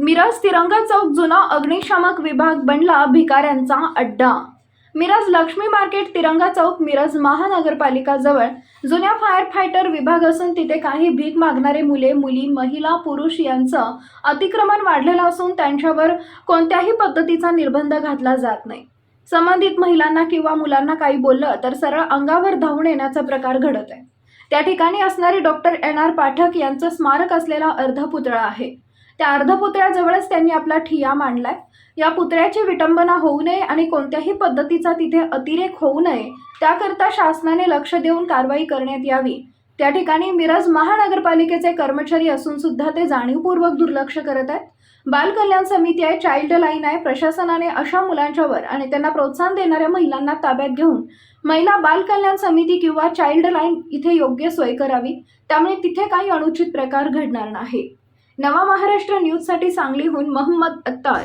मिरज तिरंगा चौक जुना अग्निशामक विभाग बनला भिकाऱ्यांचा अड्डा. मिरज लक्ष्मी मार्केट तिरंगा चौक मिरज महानगरपालिकाजवळ जुन्या फायर फायटर विभाग असून तिथे काही भीक मागणारे मुले मुली महिला पुरुष यांचं अतिक्रमण वाढलेलं असून त्यांच्यावर कोणत्याही पद्धतीचा निर्बंध घातला जात नाही. संबंधित महिलांना किंवा मुलांना काही बोललं तर सरळ अंगावर धावून येण्याचा प्रकार घडत आहे. त्या ठिकाणी असणारे डॉक्टर एन आर पाठक यांचं स्मारक असलेला अर्धपुतळा आहे. त्या अर्धपुतळ्याजवळच त्यांनी आपला ठिया मांडलाय. या पुतळ्याची विटंबना होऊ नये आणि कोणत्याही पद्धतीचा तिथे अतिरेक होऊ नये त्याकरता शासनाने लक्ष देऊन कारवाई करण्यात यावी. त्या ठिकाणी मिरज महानगरपालिकेचे कर्मचारी असून सुद्धा ते जाणीवपूर्वक दुर्लक्ष करत आहेत. बाल कल्याण समिती आहे चाइल्ड लाईन आहे. प्रशासनाने अशा मुलांच्यावर आणि त्यांना प्रोत्साहन देणाऱ्या महिलांना ताब्यात घेऊन महिला बाल कल्याण समिती किंवा चाइल्ड लाईन इथे योग्य सोय करावी. त्यामुळे तिथे काही अनुचित प्रकार घडणार नाही. नवा महाराष्ट्र न्यूजसाठी सांगलीहून मोहम्मद अत्तार.